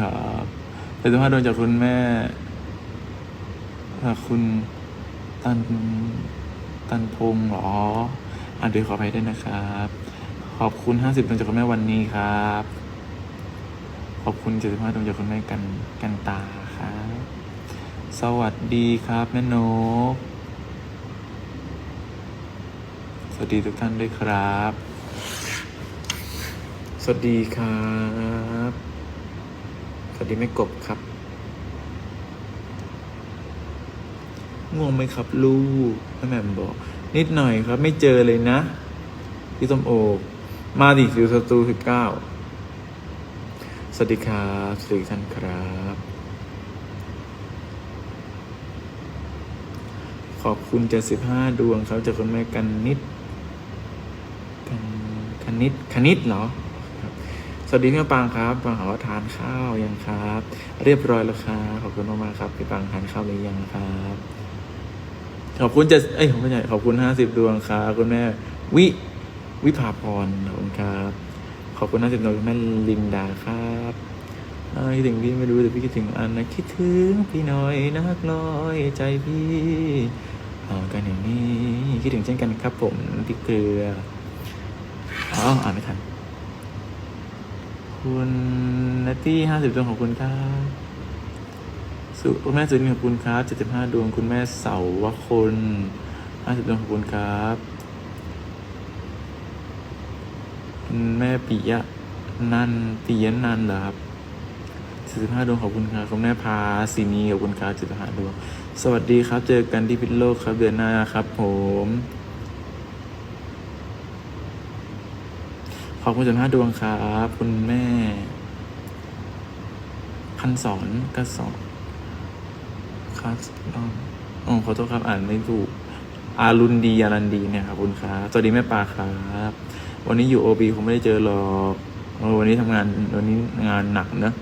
ครับเจ็ดสิบห้าดวงจากคุณแม่จากคุณตันตันพงหรออ่านด้วยขออภัยด้วยนะครับ ขอบคุณห้าสิบดวงจากคุณแม่วันนี้ครับ ขอบคุณเจ็ดสิบห้าดวงจากคุณแม่กันกันตาครับ สวัสดีครับแม่นกสวัสดีทุกท่านด้วยครับ สวัสดีครับ สวัสดีแม่กบครับ ง่วงไหมครับลูกแม่แหม่มบอก นิดหน่อยครับ ไม่เจอเลยนะ พี่ส้มโอ มาดิสิวสตูสิบเก้าสวัสดีครับสวัสดีท่านครับ ขอบคุณเจ็ดสิบห้าดวงครับจากคุณแม่กันนิด กันคณิตคณิตเหรอ สวัสดีพี่ปางครับปางหาว่าทานข้าวยังครับ เรียบร้อยแล้วครับขอบคุณมากๆครับพี่ปางทานข้าวหรือยังครับขอบคุณจะเอ้ยไม่ใช่ขอบคุณห้าสิบดวงครับคุณแม่วิวิภาพรขอบคุณครับ ขอบคุณห้าสิบดวงคุณแม่ลินดาครับคิดถึงพี่ไม่รู้แต่พี่คิดถึงอันนะคิดถึงพี่น่อยนักน้อยใจพี่เอากันอย่างนี้คิดถึงเช่นกันครับผมพี่เกลืออ๋ออ่านไม่ทัน คุณนัตตี้ห้าสิบดวงขอบคุณครับสุคุณแม่สุนินขอบคุณครับเจ็ดสิบห้าดวงคุณแม่เสาวคนห้าสิบดวงขอบคุณครับคุณแม่ปิยะนันปิยะนันเหรอครับสี่สิบห้าดวงขอบคุณครับคุณแม่พาสีนีขอบคุณครับเจ็ดสิบห้าดวง สวัสดีครับ เจอกันที่พิษโลกครับเดือนหน้าครับผม อบคุณจนห้าดวงครับ คุณแม่ พันสอนกระสอบครับอ๋อขอโทษครับอ่านไม่ถูก อารุณดีอารันดีเนี่ยครับคุณครับสวัสดีแม่ปลาครับ วันนี้อยู่โอบีคงไม่ได้เจอหรอกวันนี้ทำงานวันนี้งานหนักนะ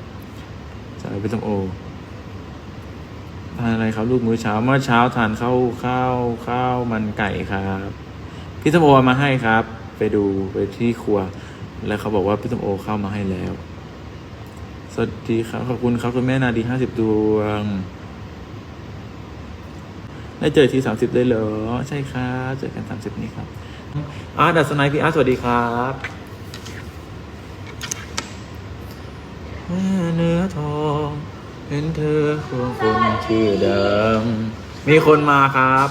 ใช่พี่ต้มโอทานอะไรครับ ลูกมื้อเช้าเมื่อเช้าทานข้าวข้าวข้าวมันไก่ครับ พี่ต้มโอมาให้ครับ ไปดูไปที่ครัว แล้วเขาบอกว่าพี่ต้มโอเข้ามาให้แล้ว สวัสดีครับ ขอบคุณครับคุณแม่นาดีห้าสิบดวง ได้เจอทีสามสิบได้เหรอ ใช่ครับเจอกันสามสิบนี้ครับ อาร์ตดัสไนพี่อาร์ตสวัสดีครับเนื้อทองเห็นเธอควงคนชื่อเดิมมีคนมาครับ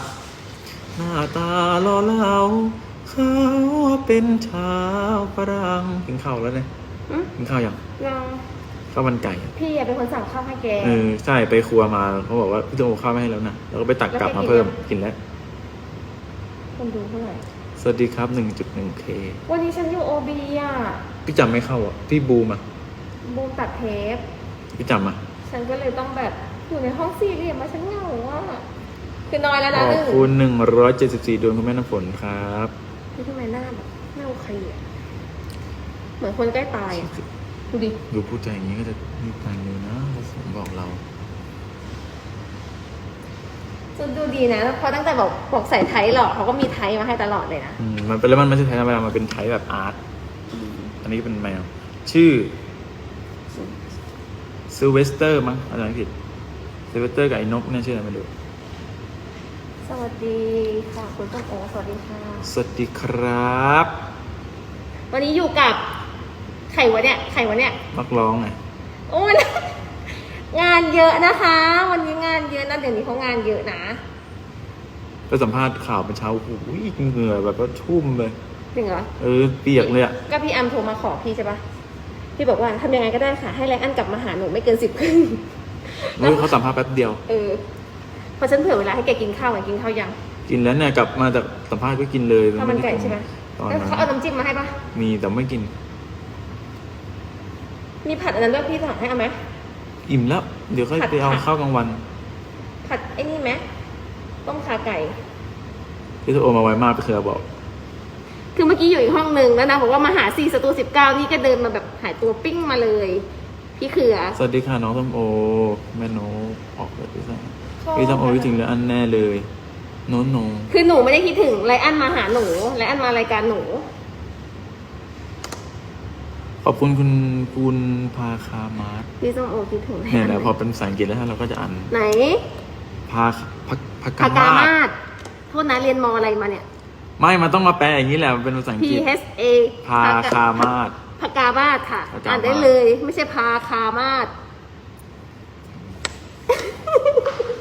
หน้าตาล่อเหลา เขาเป็นชาวฝรั่งกินข้าวแล้วเนี่ยอืมกินข้าวยังยังข้าวมันไก่พี่อะเป็นคนสั่งข้าวให้แก เออใช่ไปครัวมาเขาบอกว่าพี่โจโอข้าวไม่ให้แล้วนะแล้วก็ไปตักกลับมาเพิ่มกินแล้ว คนดูเท่าไหร่ สวัสดีครับ 1.1k วันนี้ฉันอยู่โอบีอะพี่จำไม่เข้าอะ พี่บูมอะบูมตัดเทป พี่จำอะฉันก็เลยต้องแบบอยู่ในห้องสี่เหลี่ยมมาฉันเหงาอะคือน้อยแล้วขนะอบหนึ่ง คุณ 174ดวงคุณแม่น้ำฝนครับ คือทำไมหน้าแบบไม่โอเคอะเหมือนคนใกล้ตายอะดูดิ ดูพูดใจอย่างนี้ก็จะมีตังค์เลยนะพระสงฆ์บอกเรา จะดูดีนะ เพราะตั้งแต่บอกบอกใส่ไทยหรอกเขาก็มีไทยมาให้ตลอดเลยนะ อืมมันเป็นแล้วมันไม่ใช่ไทยธรรมดามันเป็นไทยแบบอาร์ต อันนี้เป็นแมว ชื่อซิลเวสเตอร์มั้งอาจารย์ไม่ผิดซิลเวสเตอร์กับไอ้นกเนี่ยชื่ออะไรไม่รู้ สวัสดีค่ะคุณต้นโอสวัสดีค่ะ สวัสดีครับ วันนี้อยู่กับไข่วะเนี่ยไข่วะเนี่ยนักร้องไงโอ้ยงานเยอะนะคะ วันนี้งานเยอะนะเดี๋ยวนี้เขางานเยอะนะไปสัมภาษณ์ข่าวเป็นเช้าโอ้โหเหงื่อแบบว่าชุ่มเลยจริงเหรอเออเปียกเลยอะก็พี่แอมโทรมาขอพี่ใช่ปะพี่บอกว่าทำยังไงก็ได้ค่ะ ให้ไรอันกลับมาหาหนูไม่เกินสิบครึ่งเฮ้ยเขาสัมภาษณ์แป๊บเดียว เออ พอฉันเผื่อเวลาให้แกกินข้าวไงกินข้าวยังกินแล้วเนี่ยกลับมาจากสัมภาษณ์ก็กินเลยข้าวมันไก่ใช่ไหมตอนแล้วนั้นเขาเอาน้ำจิ้มมาให้ปะมีแต่ไม่กิน มีผัดอันนั้นด้วยพี่สั่งให้เอาไหม อิ่มแล้ว เดี๋ยวค่อยผัดไปเอาผัดข้าวกลางวันผัดไอ้นี่ไหมต้มขาไก่ พี่โทรมาไวมากไปเคยบอก คือเมื่อกี้อยู่อีกห้องนึงแล้วนะบอกว่ามาหาสี่สตูสิบเก้านี่ก็เดินมาแบบหายตัวปิ้งมาเลย พี่เขือ สวัสดีค่ะน้องส้มโอ แม่โนกออกเลยพี่ส้ มพี่ส้มโอพี่ถึงแล้วอันแน่เลยโนโนคือหนูไม่ได้คิดถึงไรอันมาหาหนูไรอันมารายการหนู ขอบคุณคุณคุณพาคามาร์ทพี่ส้มโอคิดถึงเนี่ยนะพอเป็นภาษาอังกฤษแล้วเราก็จะอ่านไหนพาพาพาพากากามามาร์ทศโทษนะเรียนมอะไรมาเนี่ย ไม่มันต้องมาแปลอย่างนี้แหละมันเป็นภาษาอัง P กฤษ H A พาคามาร์ทพากามาศค่ะ พากามาศ อ่านได้เลย ไม่ใช่พาคามาศ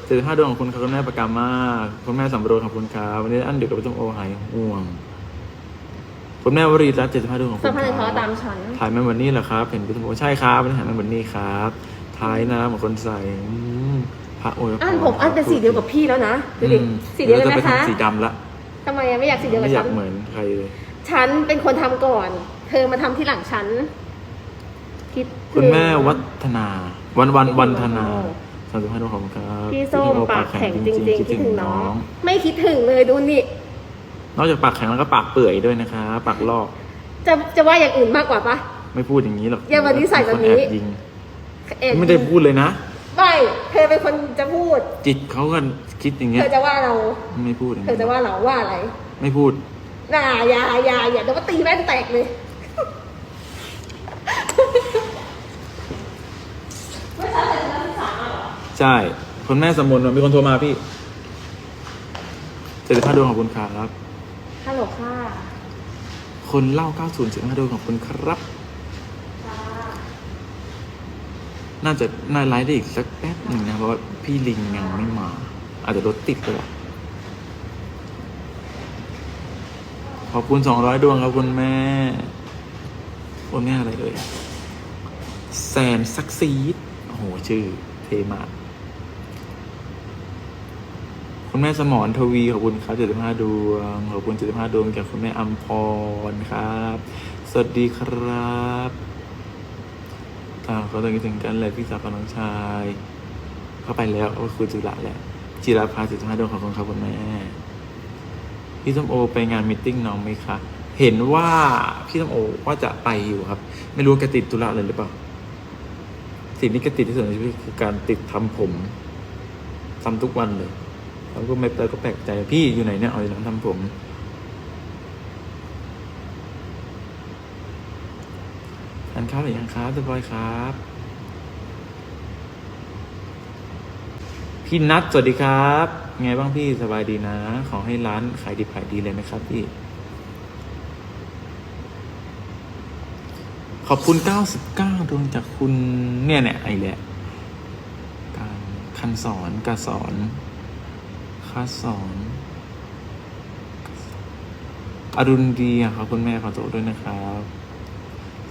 สื่อห้าดวงของคุณครับคุณแม่ประกามาศคุณแม่สำรวจของคุณครับวันนี้อันเดียวกับพี่ต้มโอหายห่วง คุณแม่วรีรัตน์เจ็ดสิบห้าดวงของคุสัณมคพันธ์เขารับตามฉันถ่ายมาวันนี้เหรอครับ เห็นพี่ต้มโอใช่ครับวันนี้ถ่ายมาวันนี้ครับท้ายนะเหมือนคนใส่อืมพระโอวยพรอ่านผมอ่านเป็นสีเดียวกับพี่แล้วนะดูดิอืมสีเดียวกันจะไปนะคะทำสีดำละทำไมอะไม่อยากสีเดียวกับไม่อยาฉักนเหมือนใครเลยฉันเป็นคนทำก่อน เธอมาทำที่หลังฉันคิดถึงคุณแม่วัฒนา วันวันคิดถึงวันธนาน้อง สามสิบห้าดวงของคุณครับพี่ส้มโอปากแข็งจริงๆคิดถึงน้อง ไม่คิดถึงเลยดูนี่นอกจากปากแข็งแล้วก็ปากเปื่อยด้วยนะคะ ปากลอกจะจะว่าอย่างอื่นมากกว่าปะไม่พูดอย่างนี้หรอกอย่ามานิสัยแบบนี้คอบยิงเอ็ไม่ได้พูดเลยนะไม่เธอเป็นคนจะพูด จิตเขาก็คิดอย่างเงี้เธยอจะว่าเราไม่พูดอย่างเธงี้อจะว่าเราว่าอะไร ไม่พูดน่าอย่าอย่าอย่าเดี๋ยวก็ตีแม่งแตกเลย ใช่คุณแม่สมุนมีคนโทรมาพี่เจ็ดสิบห้าดวงของคุณครับ ฮัลโหลค่ะ คนเล่าเก้าศูนย์เจ็ดห้าดวงของคุณครับ น่าจะน่าไลฟ์ได้อีกสักแป๊บหนึ่งนะ เพราะว่าพี่ลิงยังไม่มา อาจจะรถติดเลยขอบคุณสองร้อยดวงครับคุณแม่คนแม่อะไรเลยแซนซักซีดโอ้โห ชื่อเทมาก คุณแม่สมรทวีขอบคุณครับเจ็ดวงขอบคุณเจ็ดวงจากคุณแม่อัมพรครับ สวัสดีครับตามเขาต้องคิดถึงกันเลยพี่สาวกับน้องชาย เข้าไปแล้วก็คือจุฬาแหละจิราภาสิบห้าดวงขอบคุณครับคุณแม่พี่ส้มโอไปงานมิทติ้งน้องไหมคะเห็นว่าพี่ส้มโอว่าจะไปอยู่ครับ ไม่รู้แกติดธุระอะไรหรือเปล่าสิ่งที่แกติดที่สุดในชีวิตคือการติดทำผมทำทุกวันเลย เราก็ไม่เราก็แปลกใจพี่อยู่ไหนเนี่ยเอาอย่านทำผม ทานข้าวหรือยังครับเรียบร้อยครับ พี่นัทสวัสดีครับ ไงบ้างพี่สบายดีนะ ขอให้ร้านขายดีขายดีเลยนะครับพี่ ขอบคุณ 99 ดวงจากคุณเนี่ยเนี่ยไอ้แหละ การคันสอนกาสอน ค่าสอนอรุณดีอะครับคุณแม่ขอโทษด้วยนะครับ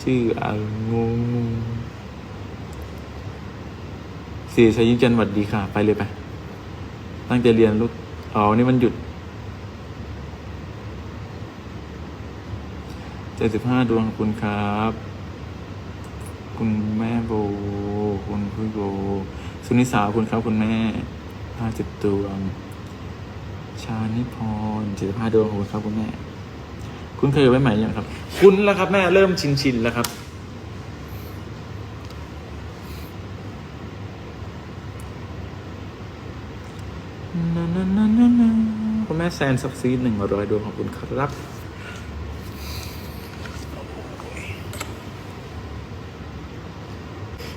ชื่ออางงสี่ชัยยิ่งจันทร์หวัดดีค่ะ ไปเลยไป ตั้งใจเรียนลูก อ๋อ นี่มันหยุดเจ็ดสิบห้าดวงคุณครับ คุณแม่โบ คุณพี่โบ สุนิสาคุณครับคุณแม่ห้าสิบดวง ชานิพรเจ็ดสิบห้าดวงขอบคุณครับคุณแม่ คุณเคยไว้ใหม่ยังครับ คุณแล้วครับแม่เริ่มชินชินๆแล้วครับนานานานานาคุณแม่แซนซักซีดหนึ่งร้อยดวงขอบคุณครับ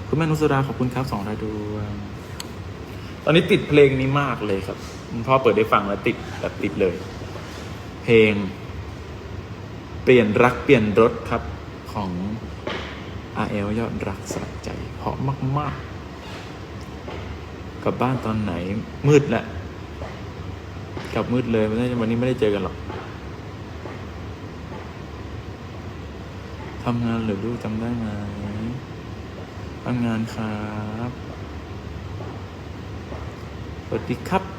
คุณแม่นุสราขอบคุณครับสองร้อยดวง ตอนนี้ติดเพลงนี้มากเลยครับ คุณพ่อเปิดได้ฟังแล้วติดแบบติดเลย เพลง เปลี่ยนรักเปลี่ยนรถครับของ RL ยอดรักสลักใจ เพราะมาก ๆ กลับบ้านตอนไหนมืดแหละกลับมืดเลยไม่ได้วันนี้ไม่ได้เจอกันหรอกทำงานหรือลูกจำได้ไหมทำงานครับ สวัสดีครับ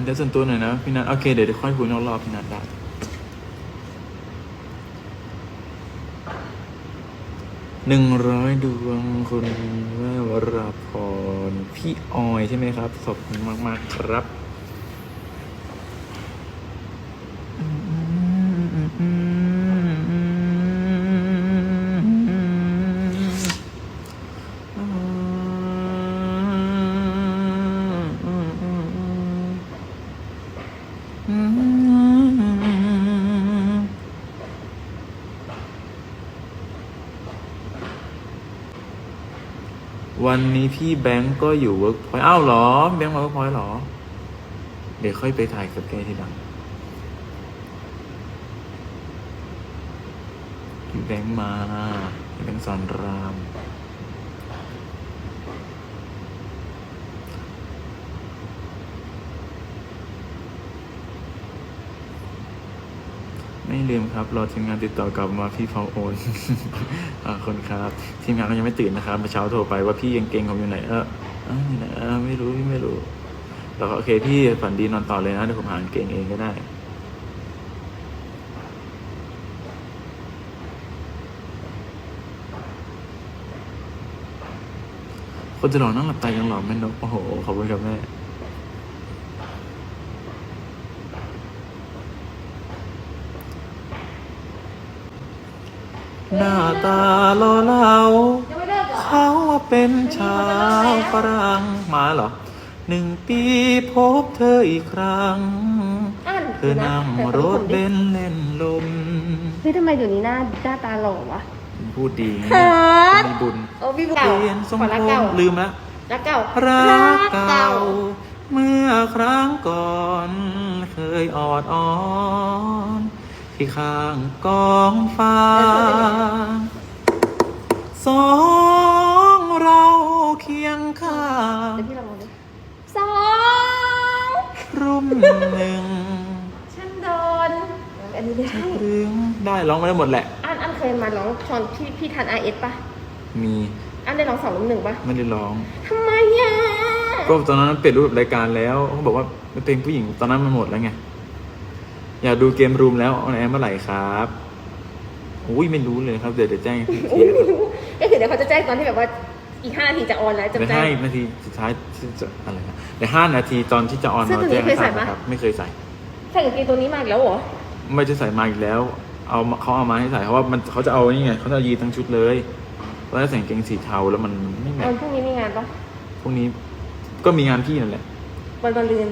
านจะส่วนตัวหน่อยนะพี่นัทโอเคเดี๋ยวค่อยคุยนอกรอบพี่นัทได้หนึ่งร้อยดวงคุณแม่วราพรพี่ออยใช่ไหมครับขอบคุณมาก ๆ ครับ วันนี้พี่แบงก์ก็อยู่เวิร์กพอยต์อ้าวเหรอ แบงก์มาเวิร์กพอยเหรอ เดี๋ยวค่อยไปถ่ายกับแกทีหลังพี่แบงก์มาพี่แบงก์สอนราม ไม่ลืมครับ รอทีมงานติดต่อกลับมาพี่เผาโอนคนครับ ทีมงานก็ยังไม่ตื่นนะครับเมื่อเช้าโทรไปว่าพี่ยังเก่งผมอยู่ไหนเออเอ้าอยู่ไหนเออไม่รู้พี่ไม่รู้แล้วก็โอเคพี่ฝันดีนอนต่อเลยนะเดี๋ยวผมหาเก่งเองก็ได้คนจะหลอนั่งหลับตายังหล่อแม่นกโอ้โหขอบคุณครับแม่ หน้าตาหล่อเหลายังไม่เลิกเหรอเขาว่าเป็นชาวฝรั่งมาเหรอหนึ่งปีพบเธออีกครั้งอ่านเธอนั่งรถเบนซ์เล่นลมเฮ้ยทำไมเดี๋ยวนี้หน้าหน้าตาหล่อวะพูดดีเขินมีบุญโอ้พี่เปเก่าลี่ยนทรงขอรักผมเก่าลืมแล้วรักเก่ารักเก่า เมื่อครั้งก่อน เคยออดอ้อน ที่ข้างกองฟ้า สองเราเคียงข้างสองรุ่มหนึ่งฉันโดนอันนี้ไม่ได้รึงได้ร้องมาได้หมดแหละ อันอันเคยมาร้องตอนพี่พี่ทันไอเอสป่ะมี อันได้ร้องสองรุ่มหนึ่งป่ะไม่ได้ร้องทำไมอะก็ตอนนั้นเปลี่ยนรูปแบบรายการแล้วเขาบอกว่าเป็นเพลงผู้หญิงตอนนั้นมันหมดแล้วไง อยากดูเกมรูมแล้วออนแอร์เมื่อไหร่ครับอุ้ยไม่รู้เลยครับเดี๋ยวเดี๋ยวแจ้งอีกทีก็คือเดี๋ยวเขาจะแจ้งตอนที่แบบว่าอีกห้านาทีจะออนแล้วจะเดี๋ยวแจ้ให้งนาทีสุดท้ายที่จะอะไรนะเดี๋ยวห้านาทีตอนที่จะออนเสื้อเราตัวนี้แจ้งให้ทราบเคยใส่ปะนะครับ ไม่เคยใส่ใส่กางเกงตัวนี้มาอีกแล้วเหรอไม่จะใส่มาอีกแล้ว เอามาเขาเอามาให้ใส่เพราะว่ามันเขาจะเอานี่ไงเขาจะยีทั้งชุดเลยตอนแรกใส่กางเกงสีเทาแล้วมันไม่แมทวันพรุ่งนี้มีงานปะพรุ่งนี้ก็มีงานพี่นั่นแหละวันตอนเรียน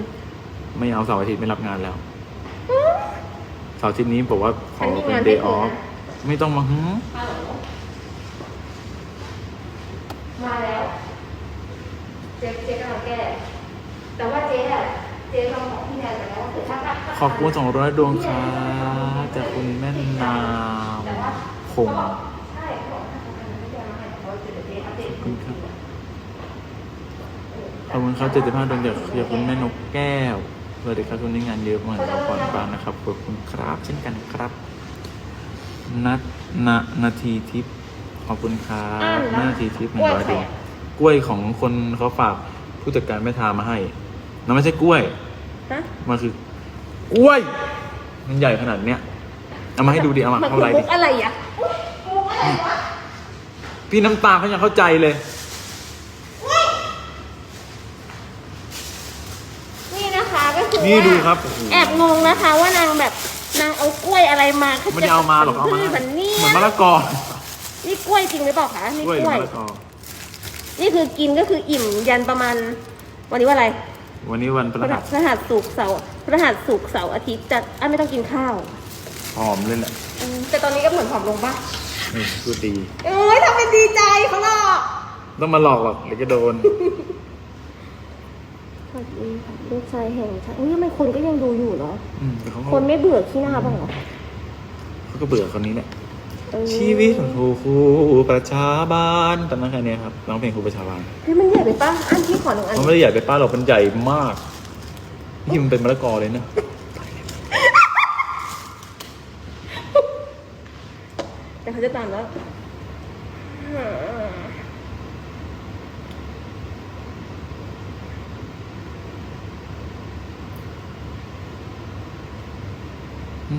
ไม่เอาเสาร์อาทิตย์ไม่รับงานแล้ว เสาร์อาทิตย์นี้บอกว่าขอเป็นเดย์ออฟไม่ต้องมาหืมมาแล้วเจ๊เจ๊กำลังแก้แต่ว่าเจ๊อะเจ๊ลองบอกพี่แนนไปแล้วว่าคือถ้าขอบคุณสองร้อยดวงค่ะจากคุณแม่นาวคงใช่เขาบอกถ้าเขาไม่ได้มาให้เขาจะเจ๊อัปเดตขอบคุณครับขอบคุณครับเจ็ดสิบห้าดวงจากจากคุณแม่นกแก้ว สวัสดีครับคุณนี้งานเยอะมากครับก่อนบางนะครับขอบคุณครับ เช่นกันครับนัดนานาทีทิพย์ขอบคุณครับนาทีทิพย์หนึ่งร้อยดวงกล้วยของคนเขาฝากผู้จัดการแม่ทามาให้นั่นไม่ใช่กล้วยนะมันคือกล้วย มันใหญ่ขนาดเนี้ยเอามาให้ดูดิเอามามันเอาคืออะไรมุดิกอะไรอะมุกอะไรวะพี่น้ำตาลเขายังเข้าใจเลย นี่นะคะ ก็คือนี่ว่าดูครับโอ้โห แอบงงนะคะว่านางแบบนางเอากล้วยอะไรมาไม่ได้เอามาหรอกเอามาแบบนี้เหมือนมะละกอนี่กล้วยจริงหรือเปล่าคะนี่กล้วยกหรือล้วย มะละกอ นี่คือกินก็คืออิ่มยันประมาณ วันนี้ว่าอะไรวันนี้วันพพฤฤหัสหัสศุกร์เสาร์พฤหัสศุกร์เสาร์อาทิตย์จะอะไม่ต้องกินข้าวหอมเลยแหละอืมแต่ตอนนี้ก็เหมือนผอมลงป่ะนี่พูดดี เอ้ยทำเป็นดีใจเขาหรอกต้องมาหลอกหรอกเดี๋ยวจะโดน สวัสดีค่ะลูกชายแห่งชาติอุ้ยทำไมคนก็ยังดูอยู่เนาะอืมแต่เขาก็คนไม่เบื่อขี้หน้าบ้างเหรอเขาก็เบื่อคนนี้แหละ เออชีวิตของครูครูประชาบาลตอนนั้นแค่เนี้ยครับร้องเพลงครูประชาบาลเฮ้ยมันใหญ่ไปป่ะอันที่ขอหนึ่งอันมันไม่ได้ใหญ่ไปป้าหรอกมันใหญ่มากนี่มันเป็นมะละกอเลยนะแต่เขาจะตามแล้วห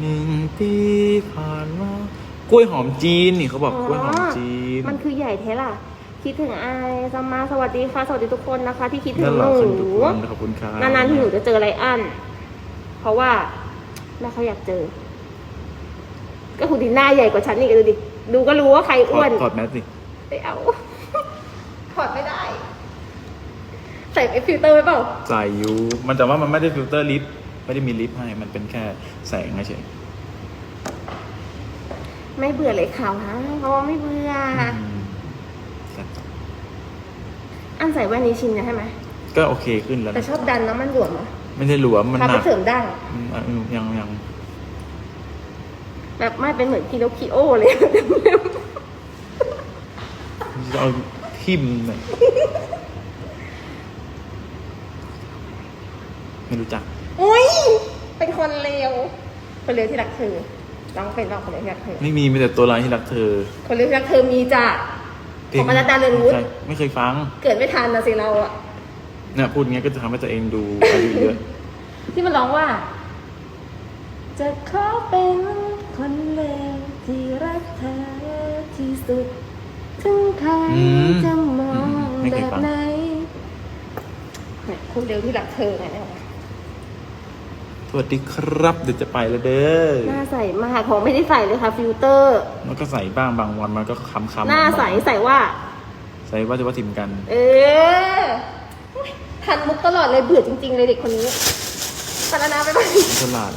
นึ่งปีผ่านมากล้วยหอมจีนนี่เขาบอกกล้วยหอมจีน มันคือใหญ่เทล่ะ คิดถึงไอายสมมาสวัสดีค่ะ สวัสดีทุกคนนะคะ ที่คิดถึงนั่นหหรอนูคุณทุกคนขอบคุณครับนานๆที่หนูจะเจอไรอัน เพราะว่าแม่เขาอยากเจอ ก็คุณดีหน้าใหญ่กว่าฉันอีกดูดิ ดูก็รู้ว่าใครถอ้อวดนถอดแมสสิไปเอาถอดไม่ได้ ใส่ไอฟิลเตอร์ไว้เปล่า ใส่อยูมันแต่ว่ามันไม่ได้ฟิลเตอร์ลิฟต์ ไม่ได้มีลิฟต์ให้ มันเป็นแค่แสงเฉยไม่เบื่อเลยข่าวฮะเพราะว่าไม่เบื่ออืมแต่อันใส่แว่นนี้ชินนะใช่ไหมก็โอเคขึ้นแล้วแต่นะชอบดันน้ำมันหลวมอะไม่ได้หลวมมันพาหไปนักเสริมดั้งอืมอะอืมยังยังแบบไม่เป็นเหมือนพีโนคิโอเลยจะเอาทิมหน่อยไม่รู้จักอุ้ยเป็น คนเลวคนเลวที่รักเธอต้องเป็นรอบคนเลวที่รักเธอ ไม่มีมีแต่ตัวร้ายที่รักเธอคนเลวที่รักเธอมีจ้ะของบรรดาเรือนวุฒิใช่ไม่เคยฟัง เกิดไม่ทันนะสิเราอะเนี่ยพูดงี้ก็จะทำให้ตัวเองดูอายุเยอะ ที่มันร้องว่า จะขอเป็นคนเลวที่รักเธอที่สุดถึงใครอืมจะมองไม่แบเคยบฟังไหนเนี่ยคนเลวที่รักเธอไงเนี่ย สวัสดีครับ เดี๋ยวจะไปแล้วเด้อ หน้าใสมากผมไม่ได้ใส่เลยค่ะฟิลเตอร์ มันก็ใส่บ้างบางวันมันก็ค้ำๆหน้าใสใส่ว่า ใส่ว่าจะว่าทิมกัน เออทันมุกตลอดเลยเบื่อจริง ๆ เลยเด็กคนนี้พัฒนาไปบ้างฉลาด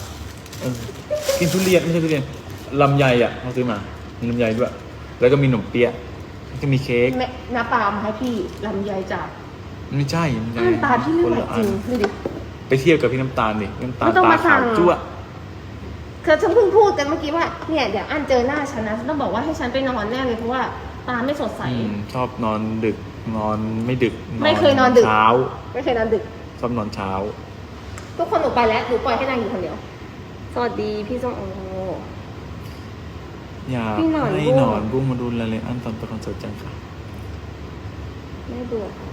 เออกินทุเรียนไม่ใช่ทุเรียนลำไยอะเขาซื้อมามีลำไยด้วย แล้วก็มีขนมเปี๊ยะแล้วก็มีเค้กแม่นาปามาให้พี่ลำไยจากไม่ใช่ลำไยอ่านตาพี่ไม่ไหวคนละอัจรินงดูดิ ไปเทียบกับพี่น้ำตาลดิพี่น้ำตาลไม่ต้องตามาสั่ขาง วจั่วคือฉันเพิ่งพูดกันเมื่อกี้ว่าเนี่ยเดี๋ยวอันเจอหน้าฉันนะฉันต้องบอกว่าให้ฉันไปนอนแน่เลยเพราะว่าตาไม่สดใส อืมชอบนอนดึกนอนไม่ดึกไม่เคยนอนดึก เช้าไม่เคยนอนดึก ชอบนอนเช้า ทุกคนหนูไปแล้วหนูปล่อยให้นางอยู่คนเดียว สวัสดีพี่ส้มโอ อยากพี่หนอนให้บุ้ง หนอนบุ้งมาดูแลเลยอันตอนไปคอนเสิร์ตจังค่ะ ไม่เบื่อค่ะ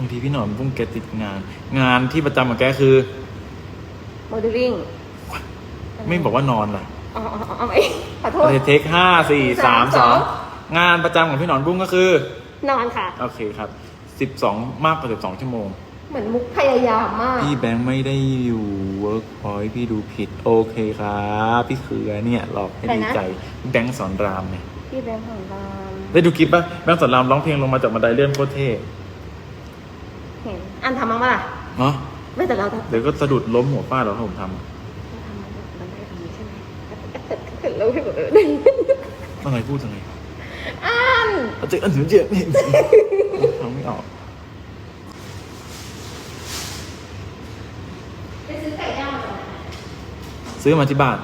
บางทีพี่หนอนบุ้งแกติดงาน งานที่ประจำของแกคือ โมเดลลิ่งไม่บอกว่านอนล่ะอ๋ออ๋ออ๋อไม่ขอโทษ เทคห้าสี่สามสสอองงงานประจำของพี่หนอนบุ้งก็คือนอนค่ะ โอเคครับสิบสองมากกว่าสิบสองชั่วโมง เหมือนมุกพยายามมาก พี่แบงค์ไม่ได้อยู่เวิร์กพอยพี่ดูผิดโอเคครับพี่เขือเนี่ยหลอกให้ดีใจพี่แบงค์สอนรามเนี่ยพี่แบงค์ของรามได้ดูคลิปปะแบงค์สอนรามร้องเพลงลงมาจากบันไดเลื่อนโคตรเท่เห็น อันทำมั้งปะล่ะเนาะไม่แต่เราทำเดี๋ยวก็สะดุดล้มหัวฟาดเราถ้าผมทำอะเราทำมันได้ทำนี้ใช่ไหมเราให้แบบเออต้องไงพูดยังไงอันเอาเจออันหนูเจ็บนี่ ทำไม่ออก ไปซื้อไก่ย่างมาก่อนซื้อมาที่บ้าน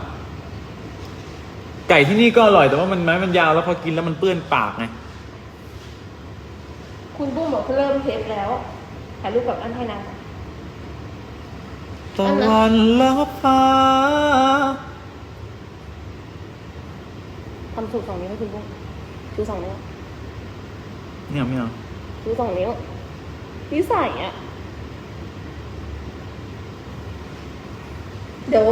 ไก่ที่นี่ก็อร่อยแต่ว่ามันไม้มันยาวแล้วพอกินแล้วมันเปื้อนปากไง คุณบุ้มบอกเริ่มเทปแล้ว ถ่ายรูปกับอันให้นางตะวันลับฟ้าทำสูตรสองนิ้วให้คุณบุ้มชูสองนิ้วเนี่ยไม่เอาชูสองนิ้วนิสัยอะ เดี๋ยว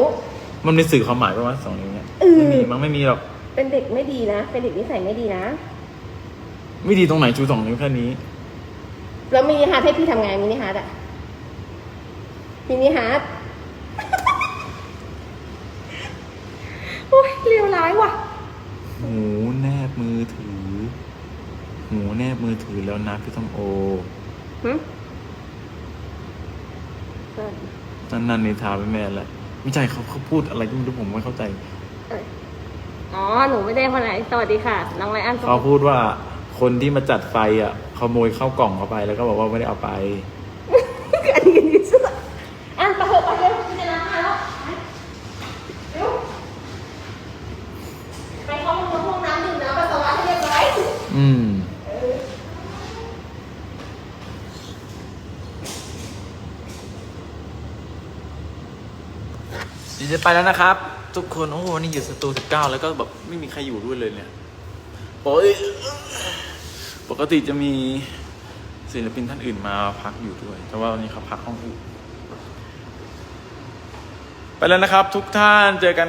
มันมีสื่อความหมายป่าวะสองนิ้วเนี่ยเออไม่มีมั้งไม่มีหรอก เป็นเด็กไม่ดีนะ เป็นเด็กนิสัยไม่ดีนะ ไม่ดีตรงไหนชูสองนิ้วแค่นี้ แล้วมินิฮาร์ทให้พี่ทำไงมินิฮาร์ทอะมินิฮาร์ทโอ้ยเลวร้ายว่ะ หูแนบมือถือ หูแนบมือถือแล้วนะพี่ส้มโอหึนั่นนั่นนิทาไปแม่แหละไม่ใช่เขาเขาพูดอะไรก็ไม่รู้ผมไม่เข้าใจ เอ้ยอ๋อ หนูไม่ได้คนไหน สวัสดีค่ะ น้องไรอัน เขาพูดว่าคนที่มาจัดไฟอะ ขโมยเข้ากล่องเขาไปแล้วก็บอกว่าไม่ได้เอาไป อันนี้นี่สุดอันไปเถอะไปเร็วพี่จะน้ำมาแล้วไปเร็วไปเข้าห้องน้ำดื่มน้ำปัสสาวะให้เรียบร้อยอืม เดี๋ยวจะไปแล้วนะครับ ทุกคน โอ้โห นี่อยู่สตูสิบเก้าแล้วก็แบบไม่มีใครอยู่ด้วยเลยเนี่ยโอ้ย ปกติจะมีศิลปินท่านอื่นมาพักอยู่ด้วย แต่ว่าวันนี้เขาพักห้องอื่นไปแล้วนะครับทุกท่านเจอกัน